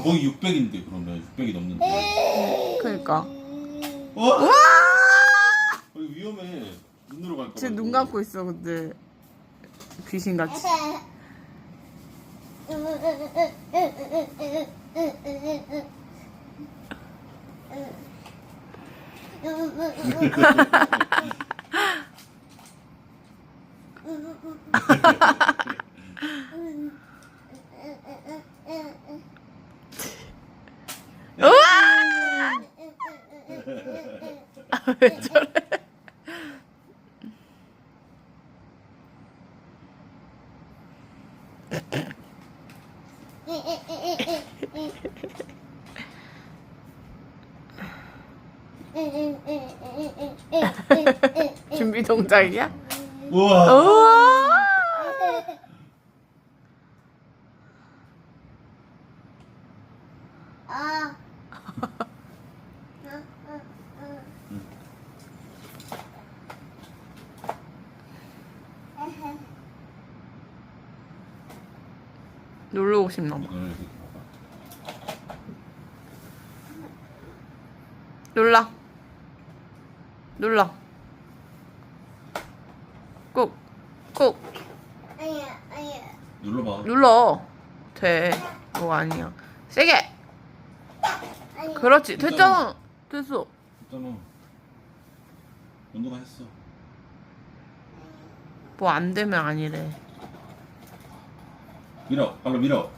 그럼 거의 600인데 그러면 600이 넘는데. 그러니까. 어? 어, 이거 위험해. 눈으로 갈까 봐. 쟤 눈. 감고 있어 근데 귀신같이. 우와! 아, 왜 저래? 준비 동작이야? 우와. 우와! 아. 놀러 오고 싶나 봐. 봐봐. 눌러. 눌러. 꾹. 꾹. 눌러봐. 눌러. 돼. 뭐 아니야. 세게. 그렇지. 됐잖아. 됐어. 있잖아. 연도가 했어. 뭐 안 되면 아니래. 밀어. 발로 밀어.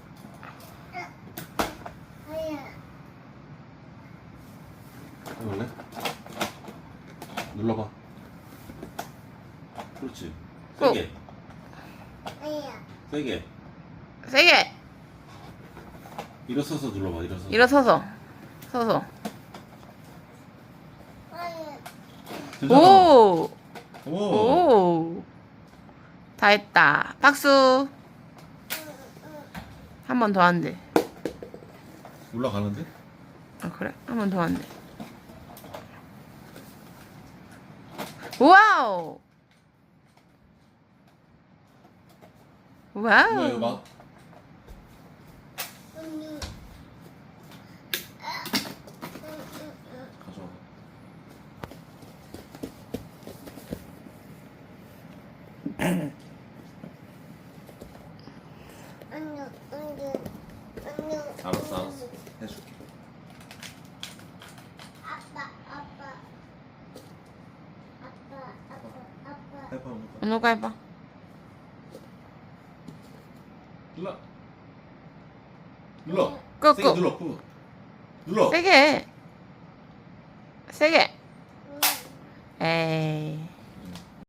해볼래? 눌러봐. 그렇지. 세게. 세게. 세게. 일어서서 눌러봐. 일어서. 일어서서. 서서. 아니야. 괜찮아. 오. 오. 오. 다 했다. 박수. 한 번 더 한대. 올라가는데? 아 그래? 한 번 더 한대. 와우. 이거 이거 와우. 봐. 언니. 가져와. 언니, 언니, 언니. 알았어, 알았어. 해줄게. 아빠, 아빠. 아빠, 아빠, 아빠. 해봐, 오늘. 누가 해봐. 눌러. 눌러. 끄, 세게 끄. 눌러. 끄. 눌러. 세게. 세게.